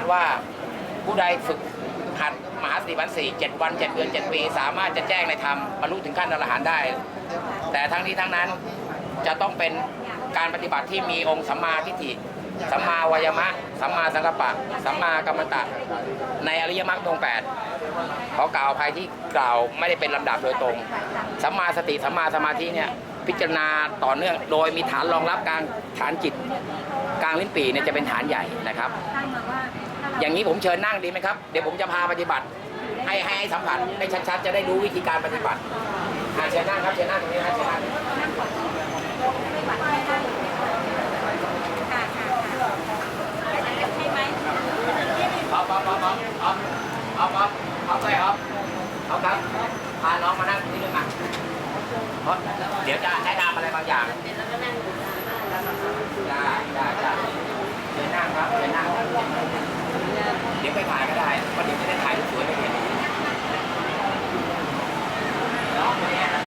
ติว่าผู้ใดฝึกหัดมหาสติปัฏฐานสี่เจ็ดวันเจ็ดเดือนเจ็ดปี สามารถจะแจ้งในธรรมบรรลุถึงขั้นอรหันต์ได้ แต่ทั้งนี้ทั้งนั้นจะต้องเป็นการปฏิบัติที่มีองค์สัมมาทิฏฐิสัมมาวายมะ สัมมาสังกัปปะ สัมมากัมมันตะ ในอริยมรรคตรงแปดขอกล่าวภัยที่กล่าวไม่ได้เป็นลำดับโดยตรง สัมมาสติ สัมมาสมาธิเนี่ยพิจารณาต่อเนื่อง โดยมีฐานรองรับกลางฐานจิต กลางลิ้นปี่เนี่ยจะเป็นฐานใหญ่นะครับ อย่างนี้ผมเชิญนั่งดีไหมครับ เดี๋ยวผมจะพาปฏิบัติ ให้ให้ให้สัมผัสได้ชัดๆ จะได้รู้วิธีการปฏิบัติอ่าเชิญนั่งครับเชิญนั่งตรงนี้ครับเชิญนั่งเอาเอาเอาเอาเอาเอาเอาเอาไปเอาเอาครับพาน้องมานั่งตรงนี้ด้วยมาเพราะเดี๋ยวจะแนะนำอะไรบางอย่างได้ได้ได้เชิญนั่งครับเชิญนั่ง เดี๋ยวไปถ่ายก็ได้วันนี้จะได้ถ่ายสวย